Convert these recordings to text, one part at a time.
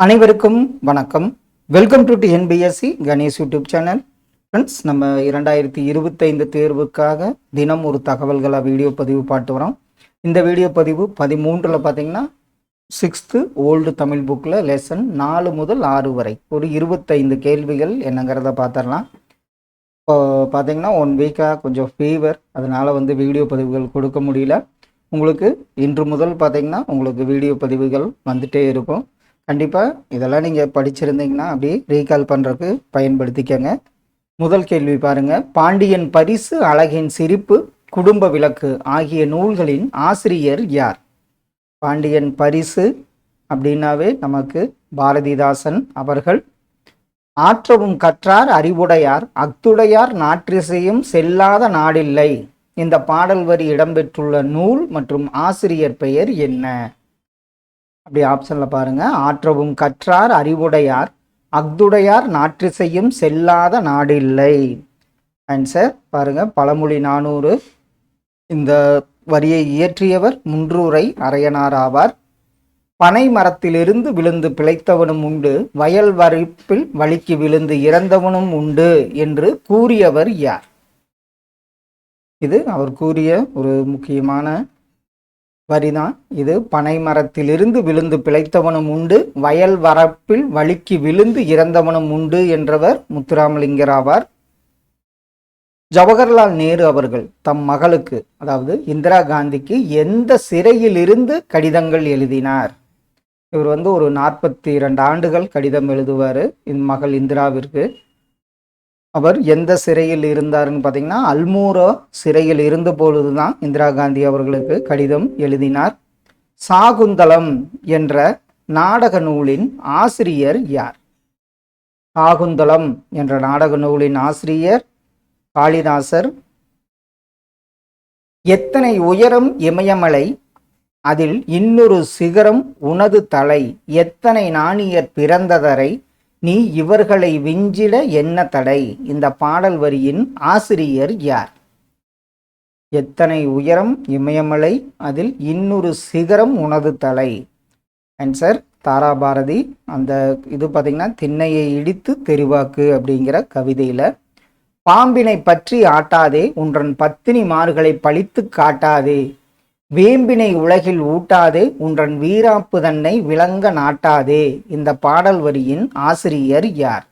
அனைவருக்கும் வணக்கம். Welcome to NPSC Ganesh YouTube channel friends நம்ம இரண்டாயிரத்தி இருபத்தைந்து தேர்வுக்காக தினம் ஒரு தகவல்களை வீடியோ பதிவு பாட்டு வரோம். இந்த வீடியோ பதிவு பதிமூன்றில் பார்த்தீங்கன்னா சிக்ஸ்த்து ஓல்டு தமிழ் புக்கில் லெசன் நாலு முதல் ஆறு வரை. ஒரு இருபத்தைந்து கேள்விகள் என்னங்கிறத பார்த்துடலாம் இப்போ பார்த்தீங்கன்னா ஒன் வீக்காக கொஞ்சம் ஃபீவர் அதனால் வந்து வீடியோ பதிவுகள் கொடுக்க முடியல. உங்களுக்கு இன்று முதல் பார்த்தீங்கன்னா உங்களுக்கு வீடியோ பதிவுகள் வந்துட்டே இருக்கும். கண்டிப்பாக இதெல்லாம் நீங்கள் படிச்சிருந்தீங்கன்னா அப்படியே ரீகால் பண்ணுறதுக்கு பயன்படுத்திக்கங்க. முதல் கேள்வி பாருங்கள் பாண்டியன் பரிசு அழகின் சிரிப்பு குடும்ப விளக்கு ஆகிய நூல்களின் ஆசிரியர் யார்? பாண்டியன் பரிசு அப்படின்னாவே நமக்கு பாரதிதாசன் அவர்கள். ஆற்றவும் கற்றார் அறிவுடையார் அக்துடையார் நாற்றிசையும் செல்லாத நாடில்லை. இந்த பாடல் வரி இடம்பெற்றுள்ள நூல் மற்றும் ஆசிரியர் பெயர் என்ன? அப்படி ஆப்ஷனில் பாருங்கள் ஆற்றவும் கற்றார் அறிவுடையார். அக்துடையார் நாற்றிசையும் செல்லாத நாடில்லை. ஆன்சர் பாருங்கள் பழமொழி நானூறு. இந்த வரியை இயற்றியவர் முன்றூரை அரையனார் ஆவார். பனை மரத்திலிருந்து விழுந்து பிழைத்தவனும் உண்டு. வயல் வரிப்பில் வலிக்கு விழுந்து இறந்தவனும் உண்டு என்று கூறியவர் யார்? இது அவர் கூறிய ஒரு முக்கியமான வரிதான். இது பனை மரத்திலிருந்து விழுந்து பிழைத்தவனும் உண்டு வயல் வரப்பில் வழுக்கி விழுந்து இறந்தவனும் உண்டு என்றவர் முத்துராமலிங்கர் ஆவார். ஜவஹர்லால் நேரு அவர்கள் தம் மகளுக்கு அதாவது இந்திரா காந்திக்கு எந்த சிறையில் இருந்து கடிதங்கள் எழுதினார்? இவர் வந்து ஒரு நாற்பத்தி இரண்டு ஆண்டுகள் கடிதம் எழுதுவார் என் மகள் இந்திராவிற்கு. அவர் எந்த சிறையில் இருந்தார்னு பார்த்தீங்கன்னா அல்மூரோ சிறையில் இருந்த பொழுதுதான் இந்திரா காந்தி அவர்களுக்கு கடிதம் எழுதினார். சாகுந்தலம் என்ற நாடக நூலின் ஆசிரியர் யார்? சாகுந்தலம் என்ற நாடக நூலின் ஆசிரியர் காளிதாசர். எத்தனை உயரம் இமயமலை அதில் இன்னொரு சிகரம் உனது தலை எத்தனை நாணியர் பிறந்ததரை நீ இவர்களை விஞ்சிட என்ன தடை? இந்த பாடல் வரியின் ஆசிரியர் யார்? எத்தனை உயரம் இமயமலை அதில் இன்னொரு சிகரம் உனது தலை. ஆன்சர் தாராபாரதி அந்த இது பார்த்தீங்கன்னா திண்ணையை இடித்து தெரிவாக்கு அப்படிங்கிற கவிதையில் பாம்பினை பற்றி ஆட்டாதே உன்றன் பத்தினி மார்களை பழித்து காட்டாதே. வேம்பினை உலகில் ஊட்டாதே உன்றன் வீராப்பு தன்னை விளங்க நாட்டாதே. இந்த பாடல் வரியின் ஆசிரியர் யார்?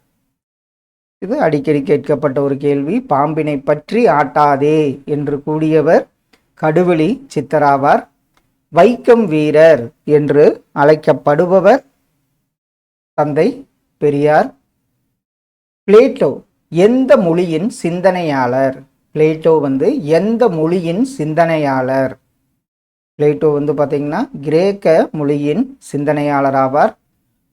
இது அடிக்கடி கேட்கப்பட்ட ஒரு கேள்வி. பாம்பினை பற்றி ஆட்டாதே என்று கூடியவர் கடுவெளி சித்தராவார். வைக்கம் வீரர் என்று அழைக்கப்படுபவர் தந்தை பெரியார். பிளேட்டோ எந்த மொழியின் சிந்தனையாளர்? பிளேட்டோ வந்து எந்த மொழியின் சிந்தனையாளர்? பிளேட்டோ வந்து பார்த்தீங்கன்னா கிரேக்க மொழியின் சிந்தனையாளர் ஆவார்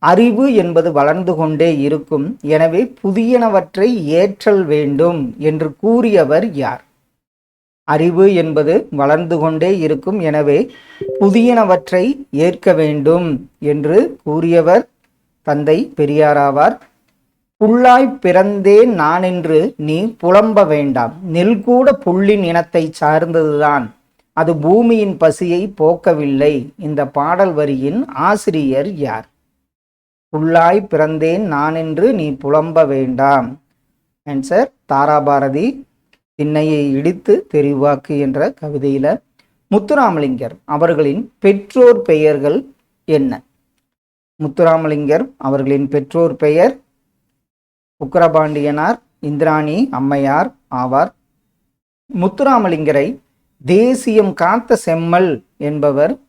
அறிவு என்பது வளர்ந்து கொண்டே இருக்கும். எனவே புதியனவற்றை ஏற்றல் வேண்டும் என்று கூறியவர் யார்? அறிவு என்பது வளர்ந்து கொண்டே இருக்கும். எனவே புதியனவற்றை ஏற்க வேண்டும் என்று கூறியவர் தந்தை பெரியாராவார். புல்லாய் பிறந்தேன் நான் என்று நீ புலம்ப வேண்டாம். நெல் கூட புள்ளின் இனத்தை சார்ந்ததுதான். அது பூமியின் பசியை போக்கவில்லை. இந்த பாடல் வரியின் ஆசிரியர் யார்? புல்லாய் பிறந்தேன் நான் என்று நீ புலம்ப வேண்டாம். ஆன்சர் தாராபாரதி திண்ணையை இடித்து தெரிவாக்கு என்ற கவிதையில் முத்துராமலிங்கர் அவர்களின் பெற்றோர் பெயர்கள் என்ன? முத்துராமலிங்கர் அவர்களின் பெற்றோர் பெயர் உக்கரபாண்டியனார் இந்திராணி அம்மையார் ஆவார். முத்துராமலிங்கரை தேசியம் காத்த செம்மல் என்பவர்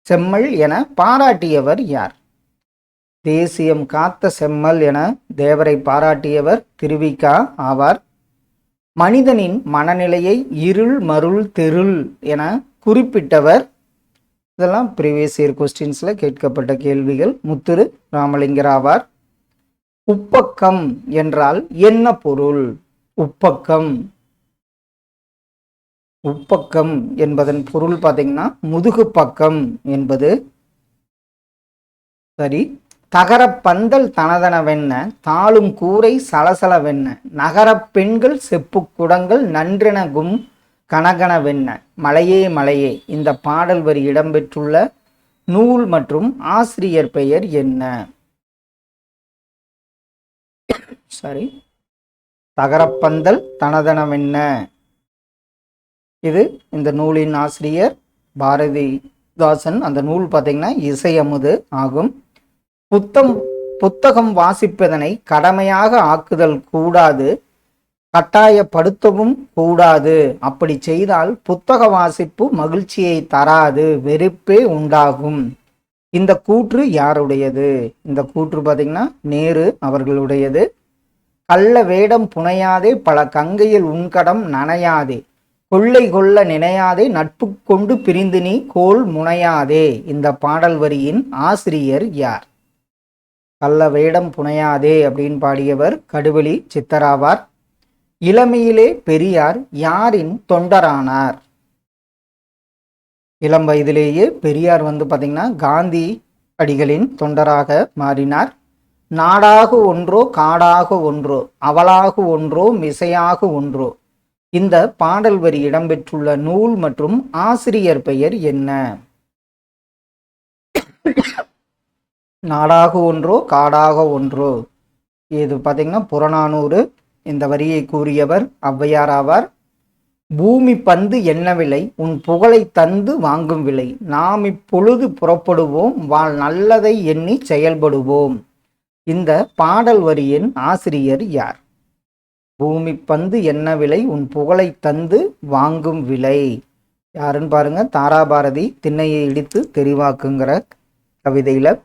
செம்மல் என பாராட்டியவர் யார்? தேசியம் காத்த செம்மல் என தேவரை பாராட்டியவர் திருவிக்கா ஆவார். மனிதனின் மனநிலையை இருள் மருள் தெருள் என குறிப்பிட்டவர். இதெல்லாம் ப்ரீவியஸ் இயர் கொஸ்டின்ஸில் கேட்கப்பட்ட கேள்விகள். முத்துரு ராமலிங்கர் ஆவார். உப்பக்கம் என்றால் என்ன பொருள்? உப்பக்கம். உப்பக்கம் என்பதன் பொருள் பார்த்தீங்கன்னா முதுகு பக்கம் என்பது. சரி. தகர பந்தல் தனதனவென்ன தாளும் கூரை சலசலவென்ன நகரப் பெண்கள் செப்பு குடங்கள் நன்றெனகும் கனகனவென்ன மலையே மலையே இந்த பாடல் வரி இடம்பெற்றுள்ள நூல் மற்றும் ஆசிரியர் பெயர் என்ன? சாரி. தகரப்பந்தல் தனதனவென்ன இது இந்த நூலின் ஆசிரியர் பாரதிதாசன். அந்த நூல் பார்த்தீங்கன்னா இசையமுது ஆகும். புத்தம் புத்தகம் வாசிப்பதனை கடமையாக ஆக்குதல் கூடாது கட்டாயப்படுத்தவும் கூடாது. அப்படி செய்தால் புத்தக வாசிப்பு மகிழ்ச்சியை தராது வெறுப்பே உண்டாகும். இந்த கூற்று யாருடையது? இந்த கூற்று பார்த்தீங்கன்னா நேரு அவர்களுடையது. கள்ள வேடம் புனையாதே பல கங்கையில் உன்கடம் நனையாதே. கொள்ளை கொள்ள நினையாதே நட்பு கொண்டு பிரிந்து நீ கோல் முனையாதே. இந்த பாடல் வரியின் ஆசிரியர் யார்? கள்ள வேடம் புனையாதே அப்படின்னு பாடியவர் கடுவெளி சித்தராவார். இளமையிலே பெரியார் யாரின் தொண்டரானார்? இளம் வயதிலேயே பெரியார் வந்து பார்த்தீங்கன்னா காந்தி அடிகளின் தொண்டராக மாறினார். நாடாக ஒன்றோ காடாக ஒன்றோ அவளாக ஒன்றோ மிசையாக ஒன்றோ இந்த பாடல் வரி இடம்பெற்றுள்ள நூல் மற்றும் ஆசிரியர் பெயர் என்ன? நாடாக ஒன்றோ காடாக ஒன்றோ. இது பார்த்தீங்கன்னா புறநானூறு. இந்த வரியை கூறியவர் ஔவையார் ஆவார். பூமி பந்து என்ன விலை? உன் புகழை தந்து வாங்கும் விலை. நாம் இப்பொழுது புறப்படுவோம். வாழ் நல்லதை எண்ணி செயல்படுவோம். இந்த பாடல் வரியின் ஆசிரியர் யார்? பூமி பந்து என்ன விலை? உன் புகழை தந்து வாங்கும் விலை. யாருன்னு பாருங்க தாராபாரதி திண்ணையை இடித்து தெரிவாக்குங்கிற கவிதையில.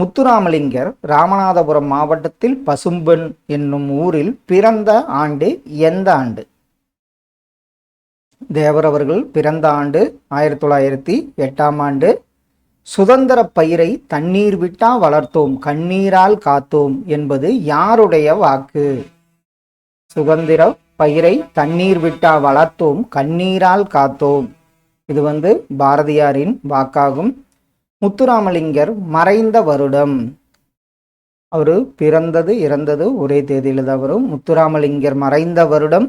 முத்துராமலிங்கர் ராமநாதபுரம் மாவட்டத்தில் பசும்பன் என்னும் ஊரில் பிறந்த ஆண்டு எந்த ஆண்டு? தேவர் அவர்கள் பிறந்த ஆண்டு ஆயிரத்தி தொள்ளாயிரத்தி எட்டாம் ஆண்டு. சுதந்திர பயிரை தண்ணீர் விட்டா வளர்த்தோம் கண்ணீரால் காத்தோம் என்பது யாருடைய வாக்கு? சுதந்திர பயிரை தண்ணீர் விட்டா வளர்த்தோம் கண்ணீரால் காத்தோம். இது வந்து பாரதியாரின் வாக்காகும். முத்துராமலிங்கர் மறைந்த வருடம். அவர் பிறந்தது இறந்தது ஒரே தேதியில் தான் வரும். முத்துராமலிங்கர் மறைந்த வருடம்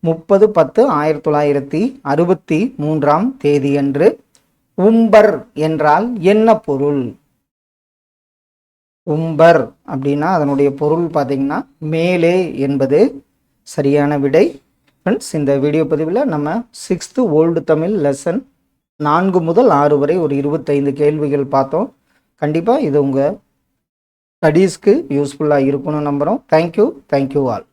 முப்பது பத்து ஆயிரத்தி தொள்ளாயிரத்தி அறுபத்தி மூன்றாம் தேதியன்று. உம்பர் என்றால் என்ன பொருள்? உம்பர் அப்படின்னா அதனுடைய பொருள் பார்த்தீங்கன்னா மேலே என்பது சரியான விடை. ஃப்ரெண்ட்ஸ் இந்த வீடியோ பதிவில் நம்ம சிக்ஸ்த்து ஓல்டு தமிழ் லெசன் நான்கு முதல் ஆறு வரை ஒரு இருபத்தைந்து கேள்விகள் பார்த்தோம். கண்டிப்பாக இது உங்கள் ஸ்டடீஸ்க்கு யூஸ்ஃபுல்லாக இருக்கும்னு நம்புகிறோம் தேங்க்யூ தேங்க்யூ ஆல்